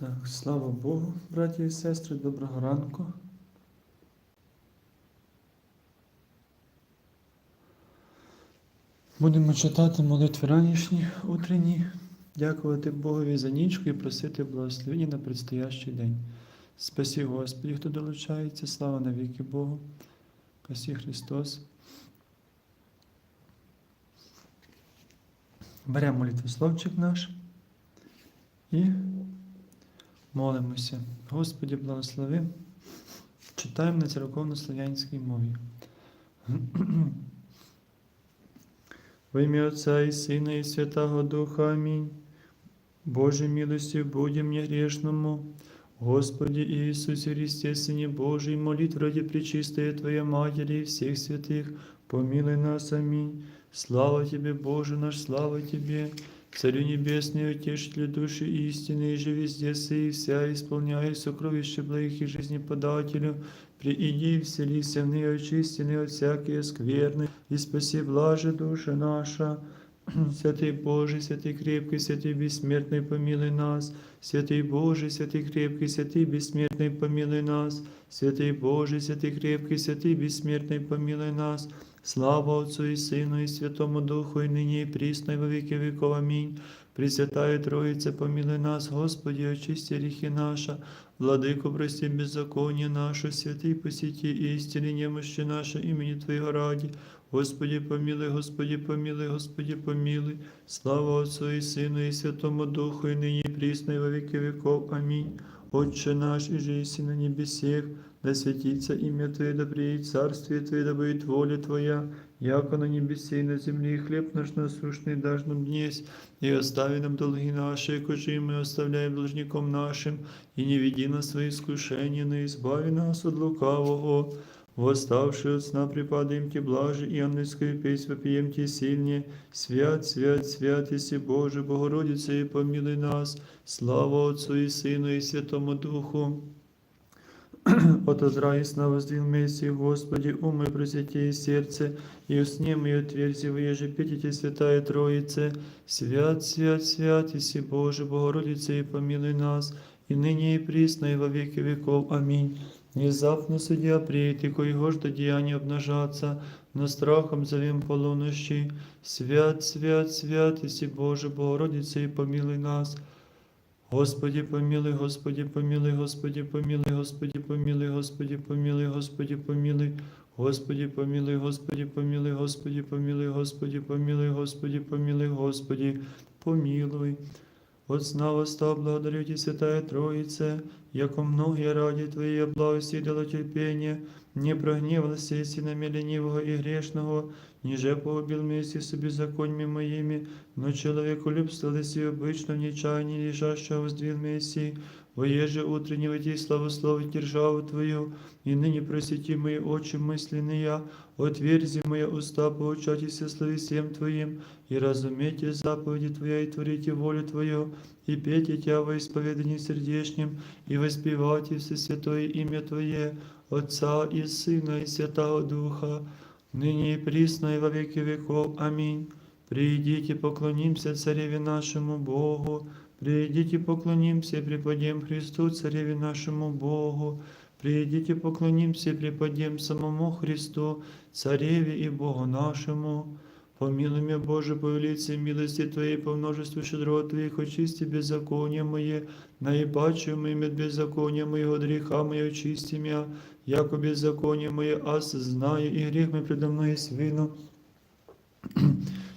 Так, слава Богу, браті і сестри, доброго ранку. Будемо читати молитви ранішні, утренні, дякувати Богові за нічку і просити благословення на предстоящий день. Спасі Господі, хто долучається, слава навіки Богу. Спасі Христос. Беремо молитвословчик наш і молимося. Господі, благослови. Читаємо на церковно-слав'янській мові. Во ім'я Отця і Сина, і Святого Духа. Амінь. Боже милостью будем мне грешному. Господи Иисусе Христе, Сыне Божий, молитв ради Пречистая Твоя Матери и всех святых, помилуй нас. Аминь. Слава Тебе, Боже наш, слава Тебе, Царю Небесный, Утешителю души истины, и же везде сей, вся исполняй сокровище благих и жизнеподателю, прииди, вселися в ныне очистенные от всякие скверны, и спаси блаже душа наша. Святый Божий, святый крепкий, святый бессмертный, помилуй нас. Святый Божий, святый крепкий, святый бессмертный, помилуй нас. Святый Божий, святый крепкий, святый бессмертный, помилуй нас. Слава Отцу и Сыну и Святому Духу, и ныне и присно, и во веки веков. Аминь. Пресвятая Троица, помилуй нас, Господи, очисти грехи наши, Владыку, прости беззаконие наше, святый посети истины немощи наши, имени Твоего ради. Господи, помилуй, Господи, помилуй, Господи, помилуй. Слава Отцу и Сыну и Святому Духу, и ныне и присно, и во веки веков. Аминь. Отче наш, и же еси на небесех, да святится имя Твое, да приедет царствие Твое, да будет воля Твоя, яко на небесе и на земле, и хлеб наш насущный дашь нам днесь, и остави нам долги наши, кожи и мы оставляем должником нашим, и не веди нас в свои искушения, но избави нас от лукавого. Восставший от сна припадаем Ти блажи, и ангельскую песнь вопием Ти сильнее. Свят, свят, свят, Иси Боже, Богородица, и помилуй нас. Слава Отцу и Сыну и Святому Духу. От озра и сна воздвиг Господи, умы просвети и сердце, и усни мои отверзи, воеже петите, Святая Троице. Свят, свят, свят, Иси Боже, Богородица, и помилуй нас, и ныне и присно, и во веки веков. Аминь. Внезапно судья приедет, и коего ждо деяния обнажаться, но страхом зовем полунощи. Свят, свят, свят, Иси Боже, Богородица, и помилуй нас. Господи, помилуй, Господи, помилуй, Господи, помилуй, Господи, помилуй, Господи, помилуй, Господи, помилуй. Господи, помилуй, Господи, помилуй, Господи, помилуй, Господи, помилуй, Господи, помилуй, Господи, помилуй. От сна восста благодарю Ти, Святая Троице, яко многие ради Твоей благости дало терпение, не прогневался си на ленивого и грешного, ниже погубил вместе с беззакониями моими, но человеку любствовались и обычно в нечаянии лежащего воздвиг Мессии, воеже утреннего Ти славословить державу Твою, и ныне просвети мои очи мысленные, отверзи мои уста, поучайтесь слове всем Твоим, и разумейте заповеди Твоя, и творите волю Твою, и пейте Тя во исповедании сердечнем, и воспевайте все святое имя Твое, Отца и Сына и Святого Духа, ныне и присно и во веки веков. Аминь. Придите, поклонимся Цареве нашему Богу, Придите, поклонимся и преподем Христу, Цареве нашему Богу. Придите, поклонимся и преподем самому Христу, Цареве и Богу нашему. Помилуй меня, Боже, по велице милости Твоей, по множеству щедрот Твоих, очисти беззаконие мое, наибаче моим от беззакония моего греха мое, очисти яко беззаконие мое, аз и грех мой предо мной свину.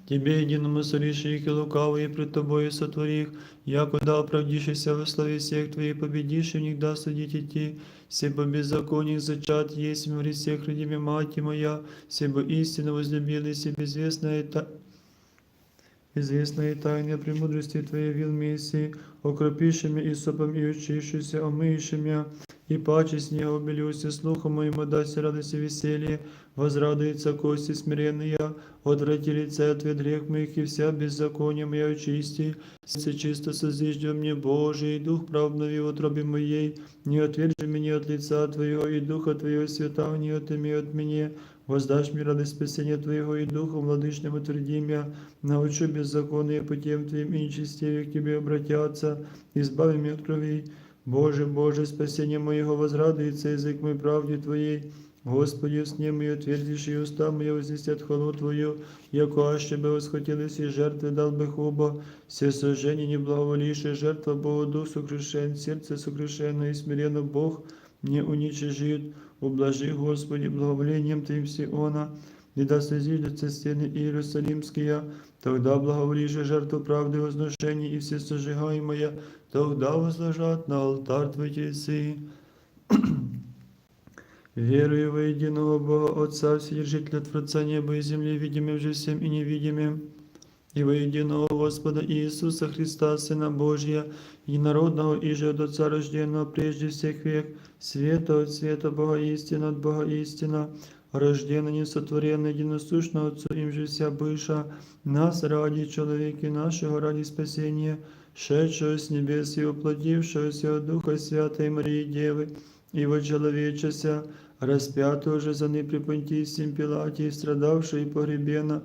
Тебе единому сорише их и лукавые пред Тобою сотворих, яко да оправдишься во славе всех Твоих, победишь и в них да судить идти, себо беззаконник зачат есть в всех родиме мать моя, себо истинно возлюбили себе известная та... Известная тайна премудрости Твоей вил Мессии, окропишими и сопом и очищуся, омыющими, и паче снега убелюся, слухом моему дасть радость и веселье, возрадуется кости смиренные, отврати лице от грех моих, и вся беззаконие моя очисти, сердце чисто созиждет мне Божий, и дух правдный в утробе моей, не отвержи меня от лица Твоего, и духа Твоего святого не отыми от меня, воздашь мне радость спасения Твоего и Духом Владычным утверди меня, научу беззаконные путем Твоим и нечестивее к Тебе обратятся, избави меня от крови. Боже, Боже, спасение моего возрадуется язык мой правде Твоей. Господи, сне мое отвердишь, и уста мои возвестят хвалу Твою, яко аще бы восхотелись и жертвы дал бы хуба, все сожжения не благоволившие жертва Богу Дух сокрушен, сердце сокрушенно и смиренно Бог не уничижит. Ублажи, Господи, благоволением Твоим Сиона, и да созидятся стены Иерусалимские, тогда благоволишь жертву правды возношения и все сожигаемое, тогда возложат на алтарь Твой телесы. Верую во единого Бога Отца, Вседержителя Творца неба и земли, видимым же всем и невидимым, и во единого Господа Иисуса Христа, Сына Божия, единородного и же от Отца рожденного прежде всех век, света от света Бога истина, от Бога истина, рожденный, несотворенный, единосущно Отцу им же вся быша, нас ради человеки нашего, ради спасения, шедшего с небес и воплотившегося от Духа Святой Марии Девы, и человечеся, распятого же за ны при Понтийском Пилате, и страдавшего и погребена,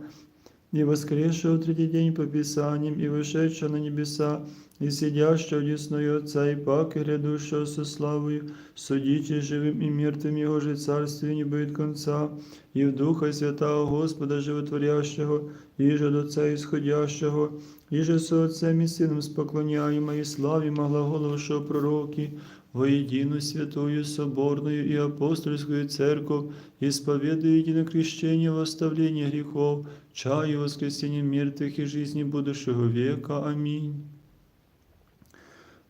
и воскресшего в третий день по Писаниям, и вышедшего на небеса, и сидящего одесную Отца, и пак, и грядущего со славою, судите живым и мертвым Его же царствие не будет конца, и в Духа Святого Господа Животворящего, и же от Отца исходящего, и же со Отцем и Сыном споклоняемо, и славимо глаголовшего пророки, воедино святую соборную и апостольскую церковь, исповедуя едино крещение в оставление грехов, чаю воскресения мертвых и жизни будущего века. Аминь.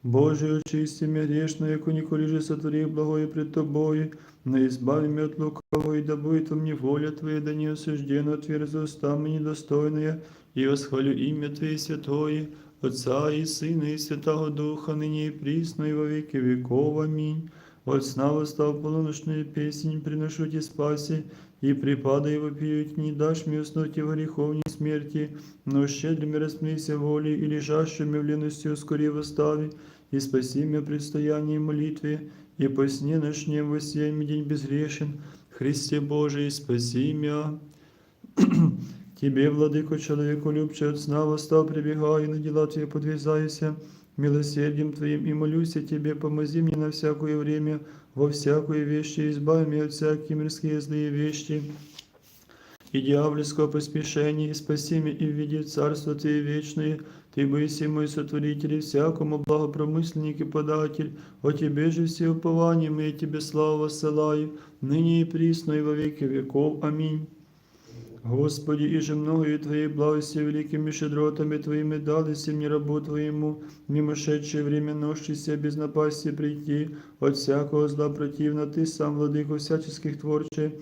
Боже, очисти меня грешно, яко николи же сотвори благое пред Тобою, но избави меня от лукавого, и да будет во мне воля Твоя, да не осуждена отверзу устами недостойная, и восхвалю имя Твое святое, Отца и Сына и Святого Духа, ныне и присно, и во веки веков. Аминь. От сна восстав полуночную песнь, приношу Тебе спаси, и припадай вопиют, не дашь мне уснуть и во греховней смерти, но щедрыми распнися волей и лежащими в лености ускори восстави, и спаси меня предстоянии молитве, и по сне ночнем воссияй день безгрешен, Христе Божий, спаси меня. Тебе, владыко, человеку любче от сна восстал, прибегаю, на дела Твои подвязайся, милосердием Твоим и молюсь о Тебе, помози мне на всякое время, во всякую вещи, избави меня от всякие мирские злые вещи и дьявольского поспешения, и спаси меня и введи в Царство Твое вечное, Ты быси мой сотворитель и всякому благопромысленник и податель, о Тебе же все упования мы Тебе славу воссылаю, ныне и присно и во веки веков. Аминь. Господи, и же многою Твоей благости великими щедротами Твоими дались мне рабу Твоему, мимошедшее время ношися без напасти прийти, от всякого зла противно, Ты сам, владыко всяческих творче,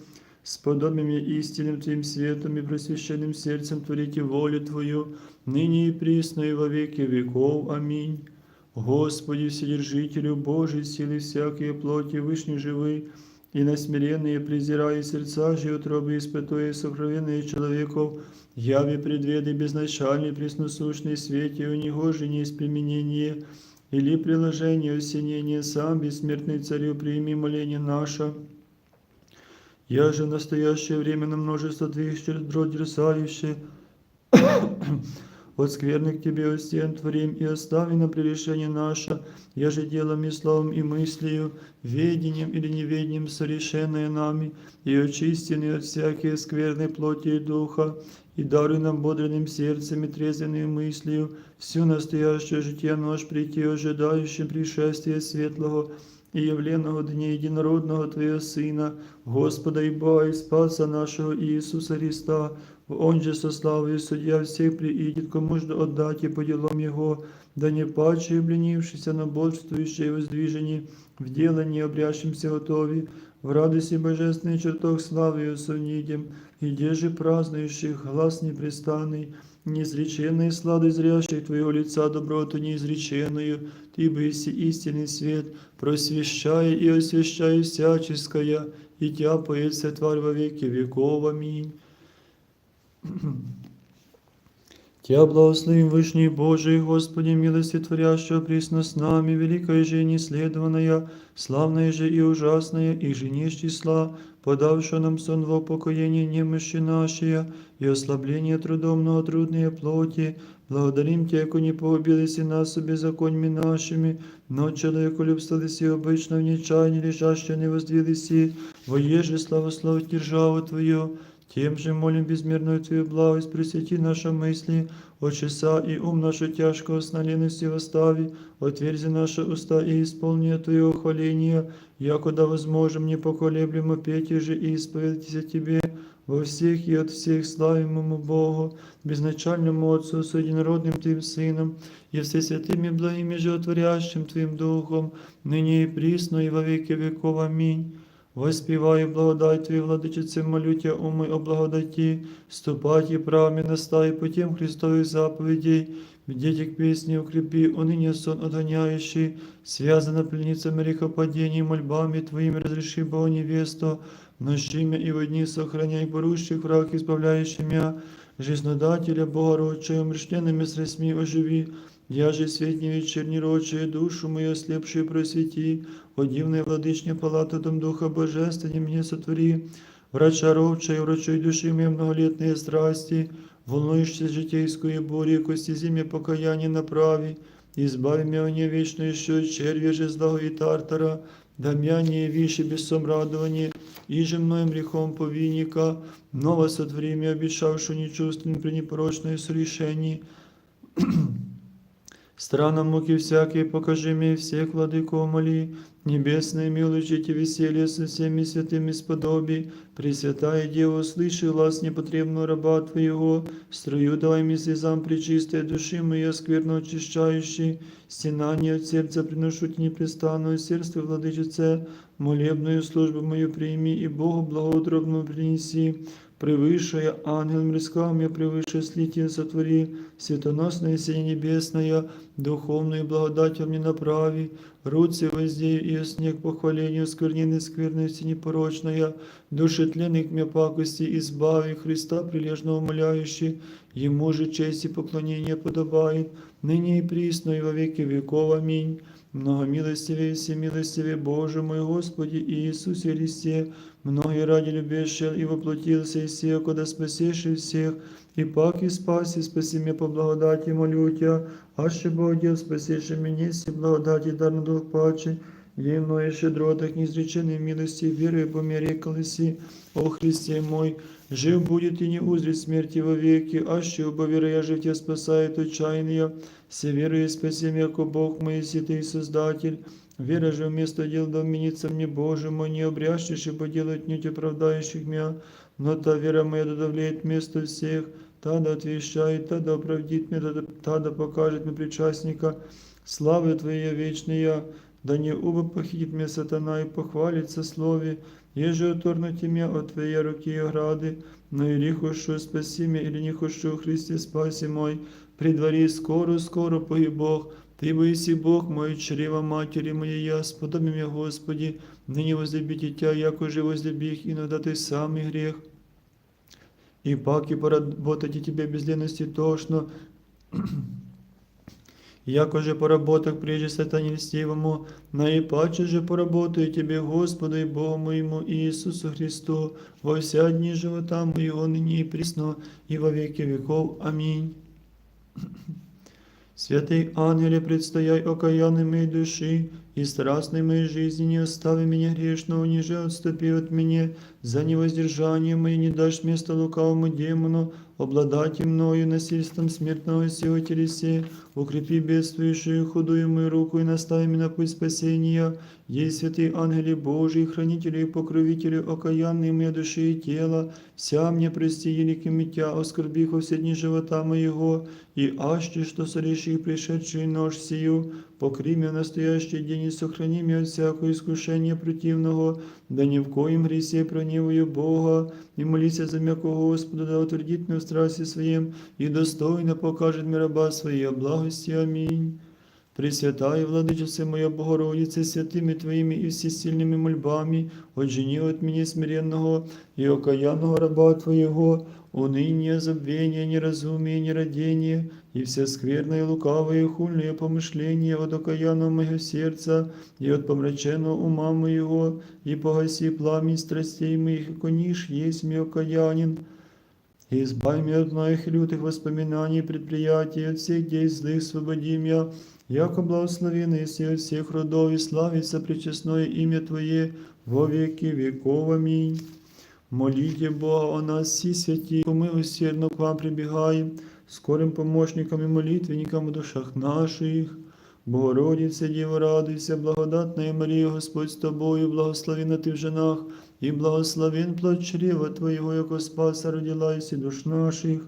сподобим я истинным Твоим светом и просвященным сердцем творите волю Твою, ныне и присно и во веки веков. Аминь. Господи, Вседержителю Божий, силы всякие плоти, вышний живый, и на смиренные презирая сердца же утробы испытуя сокровенные человеков, яви предведы безначальный пресносущный свете, у него же не применение, или приложение осенения сам, бессмертный царю, прими моление наше. Я же в настоящее время на множество твоих щедрот дерзающих, от скверных Тебе, о стен творим, и остави на прегрешение наше, я же делом и словом и мыслью, ведением или неведением совершенное нами, и очистены от всякой скверной плоти и духа, и даруй нам бодренным сердцем и трезвенной мыслью всю настоящее житие наш прийти, ожидающим пришествия светлого, и явленного дня единородного Твоего Сына, Господа и Бога и Спаса нашего Иисуса Христа, Он же со славою судья всех приидет, кому же отдать и по делам Его, да не паче, обленившийся на бодствующее воздвижение, в дело не обрящимся готови, в радости божественный чертог славы усунидем, и где же празднующих глаз непрестанный, неизреченной слады зрящих Твоего лица доброту неизреченную, Ты быси истинный свет, просвещай и освящай всяческое, и Тя поется тварь во веки веков. Аминь. Тя благословим Вышний Божий, Господи, милости творящего присно с нами, великая же и неследованная, славная же и ужасная, и же не с числа, подавшая нам сон в упокоение немощи нашей, и ослабление трудом многотрудные плоти, благодарим Тя, яко не погубились и нас беззаконьми нашими, но человеку любствовались и обычно в нечаянии лежащие не воздвились, воеже славословить державу Твою, тем же молим безмерную Твою благость, пресвети наши мысли, очеса и ум нашу тяжкого сна лености восстави, отверзи наши уста и исполни Твоего хваления, якуда возможем непоколеблемо петь и же и исповедаться Тебе во всех и от всех славимому Богу, безначальному Отцу, с единородным Твоим Сыном, и всесвятым и благим и животворящим Твоим Духом, ныне и присно и во веки веков. Аминь. Воспіваю благодать Твою, владичице, молю Тя, умой о благодаті, ступать и правами настави путем Христовых заповедей, Вдеть к песне укрепи, уныне сон отгоняющий, связана пленницами грехопадений, мольбами Твоими разреши, Бога невесту, ночи мя и во дни сохраняй порущих враг, избавляющий мя, жизнодателя Бога родчая, умершленными средствами оживи, я же светни вечерний рочие, душу мою ослепшую просвети, о дивная владычня палата дом Духа Божественный мне сотвори, врача ровчая, врачой души моей многолетные страсти, волнуешься житейскую бурю, кости зиме покаяние направи, избави меня не вечно еще от червя же злого и тартара, да мя не вище без радование, и же мною грехом повинника, ново сотвори меня, обещавшую нечувственным при непорочное сорешении, Странам муки всякие покажи мне всех, владыко моли, небесные милуйте веселье со всеми святыми сподоби, Пресвятая Дева, услыши глаз непотребного раба Твоего, строю давай мне слезам причистой души моей скверно очищающей, стенание от сердца приношу Тебе непрестанную сердце, владычице, молебную службу мою прими и Богу благоутробно принеси, превыше ангел мирскам я превыше слития сотвори, светоносное сие небесное, духовную благодатью мне направи, руцы воздею и снег похвалению сквернины скверности непорочная, души тленных мне пакости избави, Христа прилежно умоляющий, Ему же честь и поклонение подобает, ныне и присно и во веки веков. Аминь. Многомилостивее и всемилостивее Боже мой Господи Иисусе Христе, многие ради любящий и воплотился из всех, куда спасеши всех, и пак и спаси, спаси меня по благодати, молю Тя, аще Богодел, спасеши меня, си благодати дар на дух паче, Ей мною щедротах неизреченной милости, верою по мере колеси, о Христе мой, жив будет и не узрит смерти вовеки, аще оба вероя жив Тебя спасает отчаяние, все верою спаси яко Бог мой, святый Создатель, Вера же вместо дел доменится мне, Боже обрящешь, ибо делать не оправдающих меня, но та вера моя додавляет вместо всех, та да отвещает, та да оправдит меня, та, да покажет мне причастника, славы Твоей вечная, да не уба похитит меня сатана и похвалится слове, еже оторнуть меня от Твоей руки и ограды, но или хочу спаси меня, или не хочу, Христе спаси мой, при дворе скоро, скоро погиб Бог, Ты боиси Бог мой, чрева матери моей, я сподоби меня, Господи, ныне возлюбите Тя, яко же возлюбих, иногда Ты самый грех. И пак и поработать и Тебе без лености тошно, Яко же поработах прежде сатане льстивому, наипаче же поработаю Тебе, Господу и Богу моему Иисусу Христу, во вся дни живота моего ныне и присно, и во веки веков. Аминь. Святый ангеле, предстояй окаянной моей души, и страстной моей жизни не остави меня грешного, ниже отступи от меня, за невоздержание мое не дашь место лукавому демону, обладайте мною насильством смертного сего телесе, укрепи бедствующую худую мою руку и настави меня на путь спасения, ей святый ангели Божий, хранители и покровители окаянные моей души и тела, вся мне прости великими Тя, оскорби во все дни живота моего, и аще, что сореши пришедший нож сию, покри в настоящий день и сохрани меня от всякого искушения противного, да ни в коем гресе проневую Бога, и молися за м'яко Господа, да утвердит меня в страсти своем, и достойно покажет мне раба своей благости. Аминь. Пресвятая Владычица моя Богородице, святыми Твоими и всесильными мольбами, отжени от меня смиренного и окаянного раба Твоего, уныние, забвение, неразумие, нерадение, и все скверное, лукавое, хульное помышление от окаянного моего сердца и от помраченного ума моего, и погаси пламень страстей моих, и конишь есть мне окаянин, и избавь меня от моих лютых воспоминаний и предприятий, от всех действий злых свободи меня, яко благословенный си от всех родов, и славится пречестное имя Твое во веки веков. Аминь. Молите Бога о нас всі святі, ми усердно к вам прибігаємо, скорим помощникам і молитвенникам у душах наших. Богородице, Діво, радуйся, благодатна Марія, Господь з тобою, благословена ти в женах, і благословен плод чрева Твоєго, яко спаса родилась і душ наших.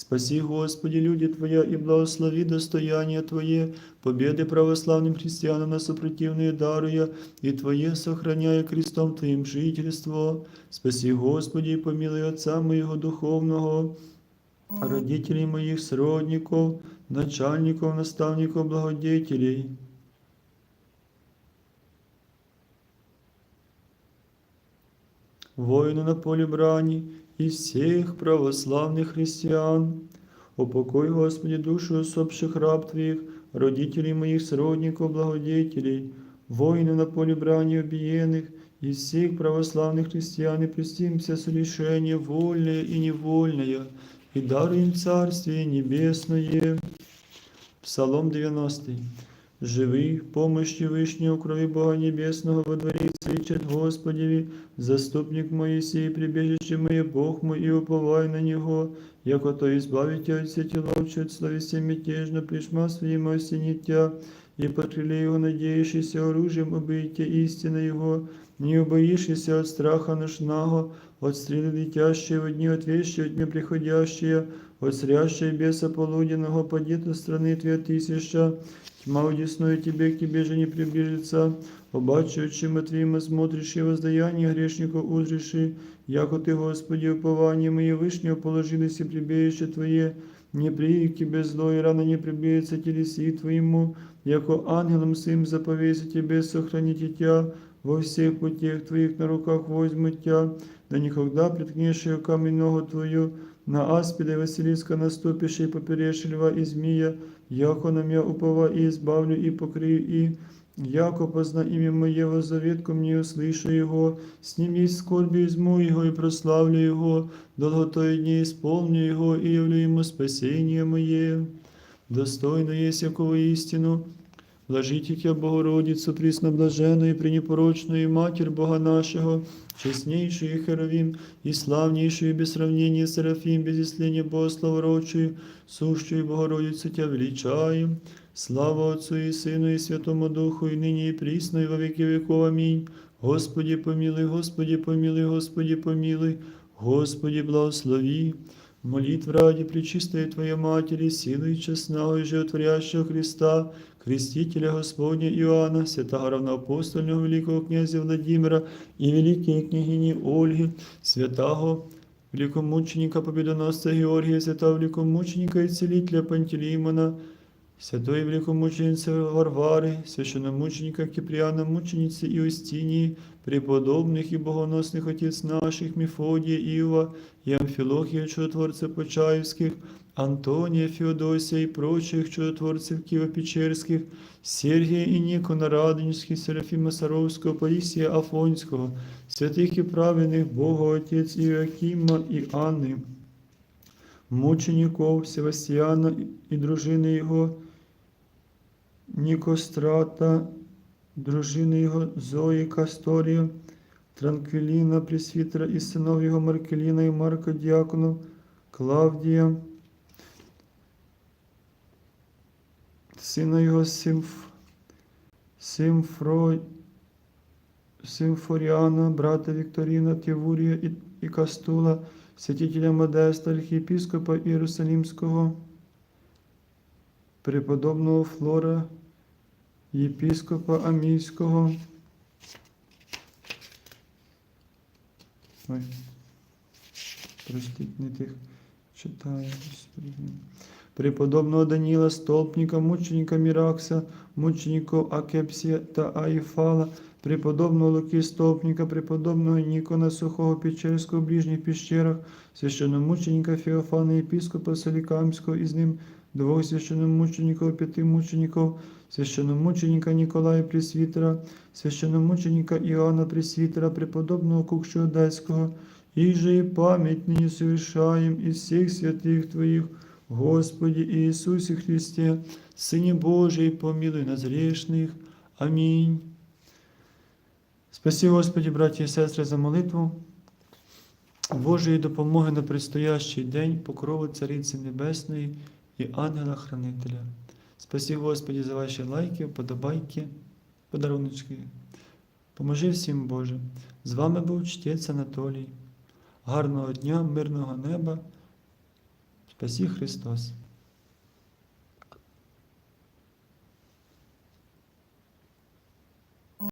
Спаси, Господи, люди Твоя, и благослови достояние Твое, победы православным христианам на сопротивные даруя, и Твое сохраняя крестом Твоим жительство. Спаси, Господи, и помилуй Отца моего духовного, родителей моих сродников, начальников, наставников, благодетелей. Воину на поле брани и всех православных христиан. Упокой, Господи, душу усопших раб Твоих, родителей моих сродников, благодетелей, воины на поле брани убиенных, и всех православных христиан, и простимся с лишения вольное и невольное, и даруем Царствие Небесное. Псалом 90. Живи, помощи Вышнего крови Бога Небесного во дворе свечет Господеви, заступник Моисей, прибежище мое, Бог мой, и уповай на Него, яко то избавите от сети ловчи, от словеся мятежно, пришма своим осенитя, и покрыли его, надеющийся оружием, убийте истины его, не убоишься от страха ношного, от стрелы летящие в дни, от вещи от дня приходящие, от зрящей беса полуденного, падет от страны твоя тысяча, тьма удесную тебе, к тебе же не приближится, обаче очима твоими смотришь и воздаяние грешников узриши, яко ты, Господи, упование мое вышнего положились и прибежище Твое, не приик тебе зло, и рано не приблизится телеси Твоему, яко ангелом своим заповеся тебе сохранить тебя, во всех путях Твоих на руках возьмут Тя, да никогда приткнешь ее камень ногу Твою, на аспида и Василиска наступишь и поперешь льва и змея, яко на меня упова и избавлю и покрию и, яко позна имя Моего заветку мне услышу Его, с ним есть скорби изму Его и прославлю Его, долготой дней исполню Его и явлю Ему спасение Мое. Достойно есть якого истину, Блажите Тя, Богородицу, пресноблаженную и пренепорочную Матерь Бога нашего, честнейшую Херовим и славнейшую без сравнения Серафим, без исления Бога славорочию, сущую Богородицу Тя величаем. Слава Отцу и Сыну и Святому Духу, и ныне и присно, и во веки веков. Аминь. Господи помилуй, Господи помилуй, Господи помилуй, Господи благослови. Молитв ради Пречистой Твоей Матери, силы и честного и животворящего Христа, Крестителя Господня Иоанна, святого равноапостольного великого князя Владимира и великой княгини Ольги, святого великомученика Победоносца Георгия, святого великомученика и целителя Пантелеймона, святой великомученицы Варвары, священномученика Киприана, мученицы Иустинии, преподобных и богоносных отец наших Мефодия, Иова и Амфилохия, чудотворцев Почаевских, Антония, Феодосия и прочих чудотворцев Киево-Печерских, Сергия и Никона Радонежских, Серафима Саровского, Паисия Афонского, святых и праведных Бога Отец Иоакима и Анны, мучеников Севастьяна и дружины его, Никострата, дружини його Зої Касторію, Транквіліна, Пресвітера і синов його Маркеліна і Марка Діакону, Клавдія, сина його Симф, Симфро, Симфоріана, брата Вікторіна, Тєвурія і, і Кастула, святителя Модеста, архієпіскопа Іерусалімського, преподобного Флора, єпіскопа Амійського. Ой, простіть, не тих читаю. Преподобного Даніла, столпника, мученика Міракса, мучеников Акепсія та Аїфала, преподобного Луки Столпника, преподобного Нікона Сухого Печерського в ближніх піщерах, священномученика Феофана, єпископа Солікамського і з ним двох священномучеників, п'яти мучеників, священномученика Ніколая Пресвітера, священномученика Іоанна Пресвітера, преподобного Кукшого Одеського, і же і память нині совершаем із всіх святих Твоїх, Господі Ісусі Христе, Сині Божий, помилуй нас грешних. Амінь. Спасі, Господі, браті і сестри, за молитву. Божої допомоги на предстоящий день, покрову Цариці Небесної і ангела-хранителя. Спасі, Господі, за ваші лайки, вподобайки, подаруночки. Поможи всім, Боже. З вами був чтець Анатолій. Гарного дня, мирного неба. Спасі Христос.